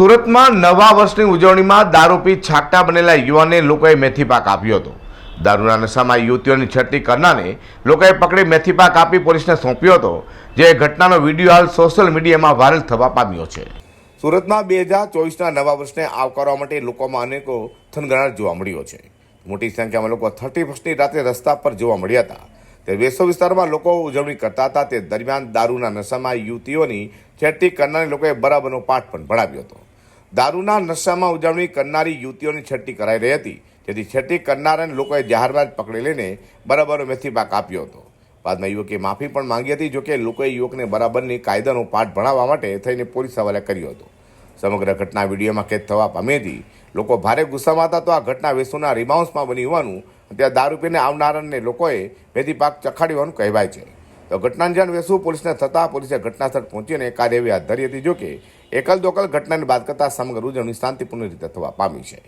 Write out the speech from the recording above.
સુરતમાં નવા વર્ષની ઉજવણીમાં દારૂ પી છાકટા બનેલા યુવાનને લોકોએ મેથી પાક આપ્યો હતો. દારૂના નશામાં યુવતીઓની છટણી કરનારને લોકોએ પકડી મેથી પાક આપી પોલીસને સોંપ્યો હતો, જે ઘટનાનો વીડિયો હાલ સોશિયલ મીડિયામાં વાયરલ થવા પામ્યો છે. સુરતમાં બે હજાર ચોવીસના નવા વર્ષને આવકારવા માટે લોકોમાં અનેકો થનગણાટ જોવા મળ્યો છે. મોટી સંખ્યામાં લોકો થર્ટી ફર્સ્ટની રાત્રે રસ્તા પર જોવા મળ્યા હતા. તે વેસો વિસ્તારમાં લોકો ઉજવણી કરતા હતા. તે દરમિયાન દારૂના નશામાં યુવતીઓની છેડતી કરનારી લોકોએ બરાબરનો પાઠ પણ ભણાવ્યો હતો. દારૂના નશામાં ઉજવણી કરનારી યુવતીઓની છઠ્ઠી કરાઈ રહી હતી. જેથી છઠ્ઠી કરનારાને લોકોએ જાહેરબાજ પકડી લઈને બરાબર મેથી પાક આપ્યો હતો. બાદમાં યુવકે માફી પણ માંગી હતી, જોકે લોકોએ યુવકને બરાબરની કાયદાનો પાઠ ભણાવવા માટે થઈને પોલીસ હવાલે કર્યો હતો. સમગ્ર ઘટના વિડીયોમાં કેદ થવા પામી હતી લોકો ભારે ગુસ્સામાં હતા, તો આ ઘટના વેસુના રિબાઉન્સમાં બની હોવાનું ત્યાં દારૂ પીને આવનારાને લોકોએ મેથી પાક ચખાડી હોવાનું કહેવાય છે. તો ઘટનાની જાણ વેસુ પોલીસને થતાં પોલીસે ઘટનાસ્થળ પહોંચીને કાર્યવાહી હાથ ધરી હતી જોકે એકલ દોકલ ઘટનાને બાદ કરતાં સમગ્ર ઉજવણી શાંતિપૂર્ણ રીતે થવા પામી છે.